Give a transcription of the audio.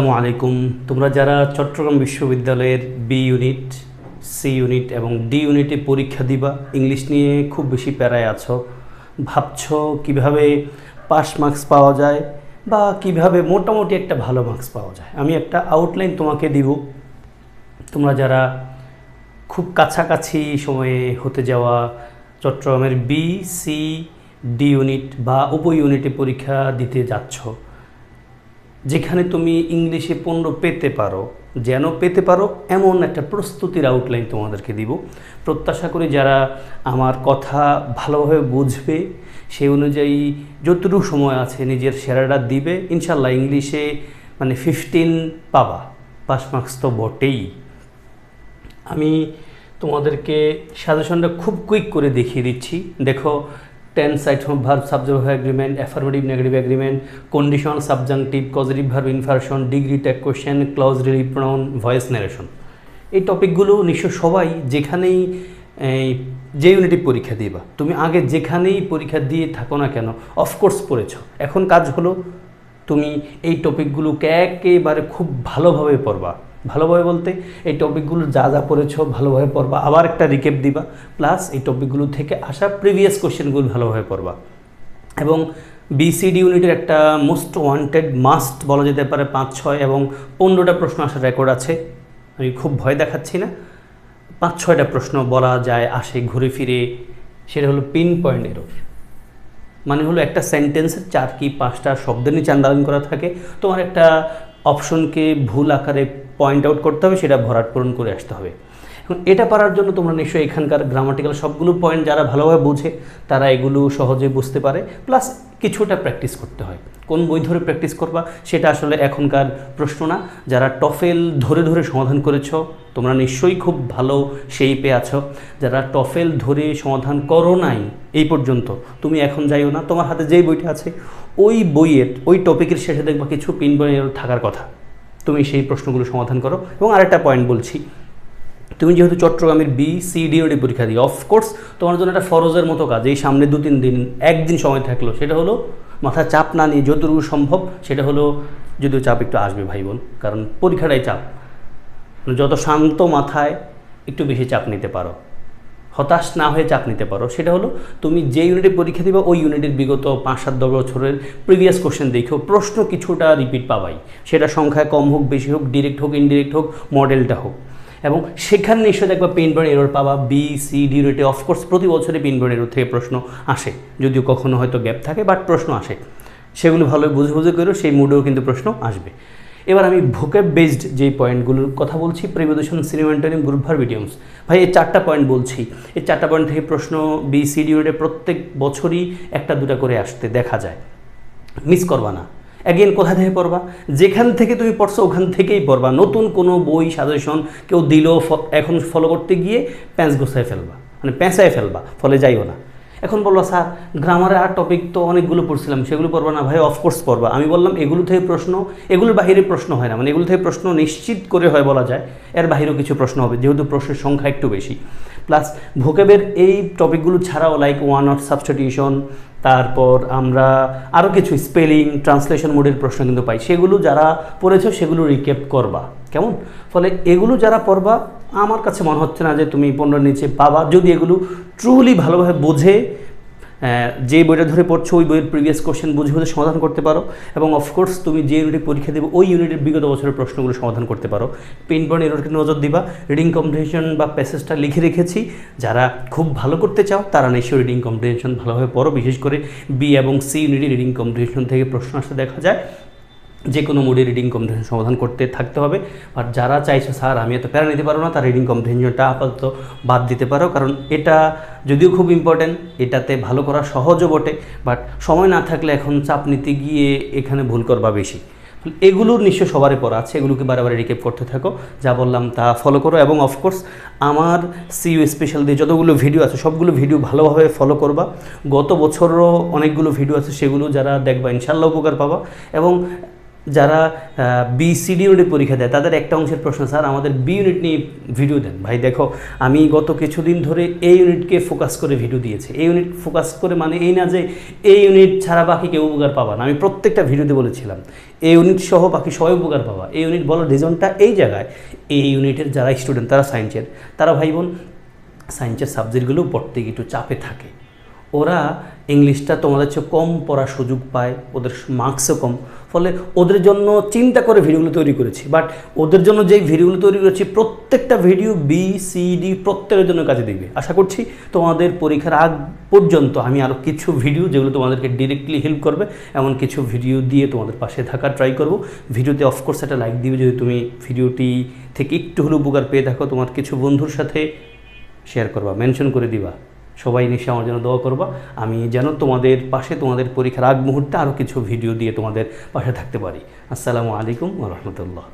আসসালামু আলাইকুম। তোমরা যারা চট্টগ্রাম বিশ্ববিদ্যালয়ের বি ইউনিট সি ইউনিট এবং ডি ইউনিটে পরীক্ষা দিবা ইংলিশ নিয়ে খুব বেশি প্যারায় আছো, ভাবছ কীভাবে পাস মার্কস পাওয়া যায় বা কীভাবে মোটামুটি একটা ভালো মার্কস পাওয়া যায়, আমি একটা আউটলাইন তোমাকে দিব। তোমরা যারা খুব কাছাকাছি সময়ে হতে যাওয়া চট্টগ্রামের বি সি ডি ইউনিট বা উপ ইউনিটে পরীক্ষা দিতে যাচ্ছ যেখানে তুমি ইংলিশে পণ্য পেতে পারো, যেন পেতে পারো, এমন একটা প্রস্তুতির আউটলাইন তোমাদেরকে দিব। প্রত্যাশা করি যারা আমার কথা ভালোভাবে বুঝবে, সেই অনুযায়ী যতটুকু সময় আছে নিজের সেরাটা দিবে ইনশাল্লাহ ইংলিশে মানে ফিফটিন পাবা। পাস মার্কস তো বটেই। আমি তোমাদেরকে সাজেশনটা খুব কুইক করে দেখিয়ে দিচ্ছি। দেখো ten side home verb subject agreement affirmative negative agreement condition subjunctive positive verb inversion degree tag question clause relative pronoun voice narration এই টপিকগুলো নিশ্চয় সবাই যেখানেই যে ইউনিটিভ পরীক্ষা দিবা, তুমি আগে যেখানেই পরীক্ষা দিয়ে থাকো না কেন অফকোর্স পড়েছ। এখন কাজ হলো, তুমি এই টপিকগুলোকে একেবারে খুব ভালোভাবে পড়বা। ভালোভাবে বলতে, এই টপিকগুলো যা যা পড়েছ ভালোভাবে পড়বা। আবার একটা রিকেপ দিবা। প্লাস এই টপিকগুলো থেকে আসা প্রিভিয়াস কোশ্চেনগুলো ভালোভাবে পড়বা। এবং বিসিডি ইউনিটের একটা মোস্ট ওয়ান্টেড মাস্ট বলা যেতে পারে পাঁচ, ছয় এবং পনেরোটা প্রশ্ন আসার রেকর্ড আছে। আমি খুব ভয় দেখাচ্ছি না। পাঁচ, ছয়টা প্রশ্ন বলা যায়, আসে, ঘুরে ফিরে। সেটা হলো পিন পয়েন্ট এরর মানে হলো একটা সেন্টেন্সের চার কি পাঁচটা শব্দের নিচে আন্দালন করা থাকে। তোমার একটা অপশনকে ভুল আকারে পয়েন্ট আউট করতে হবে, সেটা ভরাট পূরণ করে আসতে হবে। এখন এটা পারার জন্য তোমরা নিশ্চয়ই এখানকার গ্রামাটিক্যাল সবগুলো পয়েন্ট যারা ভালোভাবে বোঝে, তারা এগুলো সহজে বুঝতে পারে প্লাস কিছুটা প্র্যাকটিস করতে হয়। কোন বই ধরে প্র্যাকটিস করবা, সেটা আসলে এখনকার প্রশ্ন না। যারা টফেল ধরে ধরে সমাধান করেছ, তোমরা নিশ্চয়ই খুব ভালো শেপে আছো। যারা টফেল ধরে সমাধান করো নাই, এই পর্যন্ত, তুমি এখন যাইও না। তোমার হাতে যেই বইটা আছে, ওই বইয়ের, ওই টপিকের শেষে দেখবা কিছু পিন পয়েন্ট থাকার কথা। তুমি সেই প্রশ্নগুলো সমাধান করো। এবং আরেকটা পয়েন্ট বলছি, তুমি যেহেতু চট্টগ্রামের বি সি ডিওডি পরীক্ষা দিই অফকোর্স তোমার জন্য একটা ফরজের মতো কাজ, এই সামনে দু তিন দিন, একদিন সময় থাকল, সেটা হলো মাথা চাপ না নিয়ে যতটুকু সম্ভব, সেটা হলো যদিও চাপ একটু আসবে ভাই বোন, কারণ পরীক্ষাটাই চাপ। মানে যত শান্ত মাথায় একটু বেশি চাপ নিতে পারো। হতাশ না হয়ে চাপ নিতে পারো। সেটা হলো, তুমি যে ইউনিটে পরীক্ষা দিবা, ওই ইউনিটের বিগত পাঁচ সাত দশ বছরের প্রিভিয়াস কোশ্চেন দেখো প্রশ্ন কিছুটা রিপিট পাবাই। সেটা সংখ্যায় কম হোক, বেশি হোক ডিরেক্ট হোক ইনডিরেক্ট হোক মডেলটা হোক। এবং সেখানে নিশ্চয় দেখবা পেন বর্ন এরর পাবা বি সি ডি রেটে অফকোর্স প্রতি বছরে পেন বর্ন এরর থেকে প্রশ্ন আসে। যদিও কখনো হয়তো গ্যাপ থাকে বাট প্রশ্ন আসে। সেগুলো ভালোই বুঝে বুঝে করো সেই মুডেও কিন্তু প্রশ্ন আসবে। এবার আমি ভোকেব বেসড যে পয়েন্টগুলোর কথা বলছি প্রিপোজিশন সিনেমান্টারিম গ্রুপ ভার ভিডিয়ামস ভাই, এই চারটা পয়েন্ট বলছি। এই চারটা পয়েন্ট থেকে প্রশ্ন বি সি রেটে প্রত্যেক বছরই একটা, দুটা করে আসতে দেখা যায়। মিস করবা না। অ্যাগেন কোথা থেকে পড়বা? যেখান থেকে তুমি পড়ছো, ওখান থেকেই পড়বা। নতুন কোনো বই সাজেশন কেউ দিল এখন ফলো করতে গিয়ে প্যাঁচ গোছায় ফেলবা। মানে প্যাঁচায় ফেলবা, ফলে যাইও না। এখন বলল, স্যার গ্রামারে আর টপিক তো অনেকগুলো পড়ছিলাম, সেগুলো পড়বা না ভাই অফকোর্স পড়বা। আমি বললাম, এগুলো থেকে প্রশ্ন, এগুলোর বাহিরে প্রশ্ন হয় না মানে এগুলো থেকে প্রশ্ন নিশ্চিত করে হয় বলা যায়, এর বাহিরেও কিছু প্রশ্ন হবে, যেহেতু প্রশ্নের সংখ্যা একটু বেশি। প্লাস ভোকেবের এই টপিকগুলো ছাড়াও লাইক ওয়ান অফ সাবস্টিটিউশন তারপর আমরা আরও কিছু স্পেলিং ট্রান্সলেশন মোডের প্রশ্ন কিন্তু পাই। সেগুলো যারা পড়েছো সেগুলো রিকেপ করবা। কেমন? ফলে এগুলো যারা পড়বা, আমার কাছে মনে হচ্ছে না যে তুমি পনেরোর নিচে পাবা। যদি এগুলো ট্রুলি ভালোভাবে বোঝে যে বইটা ধরে পড়ছো, ওই বইয়ের প্রিভিয়াস কোশ্চেন বুঝে বুঝে সমাধান করতে পারো এবং অফকোর্স তুমি যে ইউনিটে পরীক্ষা দেবে, ওই ইউনিটের বিগত বছরের প্রশ্নগুলো সমাধান করতে পারো। পেন পয়েন্ট এরোরকে নজর দিবা। রিডিং কম্পিটিশন বা প্যাসেজটা লিখে রেখেছি। যারা খুব ভালো করতে চাও, তারা নিশ্চয়ই রিডিং কম্পিটিশন ভালোভাবে পড়ো। বিশেষ করে বি এবং সি ইউনিটে রিডিং কম্পিটিশন থেকে প্রশ্ন আসতে দেখা যায়। যে কোনো মুডে রিডিং কম্পিটিশন সমাধান করতে থাকতে হবে। আর যারা চাইছে, স্যার, আমি এত প্যারা নিতে পারব না, তার রিডিং কম্পিটিশনটা আপাতত বাদ দিতে পারো। কারণ এটা যদিও খুব ইম্পর্ট্যান্ট এটাতে ভালো করা সহজও বটে। বাট সময় না থাকলে এখন চাপ নিতে গিয়ে এখানে ভুল করবা বেশি। এগুলো নিশ্চয় সবারই পড়া আছে। এগুলোকে বারে বারে রিকেপ করতে থাকো। যা বললাম তা ফলো করো। এবং অফকোর্স আমার সিইউ স্পেশাল দিয়ে যতগুলো ভিডিও আছে, সবগুলো ভিডিও ভালোভাবে ফলো করবা। গত বছরও অনেকগুলো ভিডিও আছে, সেগুলো যারা দেখবা ইনশাল্লাহ উপকার পাবা। এবং যারা বি সিডি ইউনিট পরীক্ষা দেয়, তাদের একটা অংশের প্রশ্ন, স্যার, আমাদের বি ইউনিট নিয়ে ভিডিও দেন। ভাই, দেখো, আমি গত কিছুদিন ধরে এই ইউনিটকে ফোকাস করে ভিডিও দিয়েছি। এই ইউনিট ফোকাস করে মানে এই না যে এই ইউনিট ছাড়া বাকি কেউ উপকার পাবা না। আমি প্রত্যেকটা ভিডিওতে বলেছিলাম এই ইউনিট সহ বাকি সবাই উপকার পাবা। এই ইউনিট বলার রিজনটা এই জায়গায় এই ইউনিটের যারা স্টুডেন্ট তারা সায়েন্সের তারা ভাই বোন সায়েন্সের সাবজেক্টগুলো পড়তে একটু চাপে থাকে। ওরা ইংলিশটা তোমাদের চেয়ে কম পড়ার সুযোগ পায়, ওদের মার্কসও কম। ফলে ওদের জন্য চিন্তা করে ভিডিওগুলো তৈরি করেছি। বাট ওদের জন্য যেই ভিডিওগুলো তৈরি করেছি, প্রত্যেকটা ভিডিও বি সি ডি প্রত্যেকের জন্য কাজে দিবে। আশা করছি তোমাদের পরীক্ষার আগ পর্যন্ত আমি আরও কিছু ভিডিও যেগুলো তোমাদেরকে ডিরেক্টলি হেল্প করবে, এমন কিছু ভিডিও দিয়ে তোমাদের পাশে থাকার ট্রাই করব। ভিডিওতে অফকোর্স একটা লাইক দিবে। যদি তুমি ভিডিওটি থেকে একটু হলেও উপকার পেয়ে থাকো, তোমার কিছু বন্ধুর সাথে শেয়ার করবা মেনশন করে দিবা। সবাই নিশে আমার জন্য দোয়া করবা। আমি যেন তোমাদের পাশে তোমাদের পরীক্ষার আগ মুহূর্তে আরও কিছু ভিডিও দিয়ে তোমাদের পাশে থাকতে পারি। আসসালামু আলাইকুম রহমতুল্লাহ।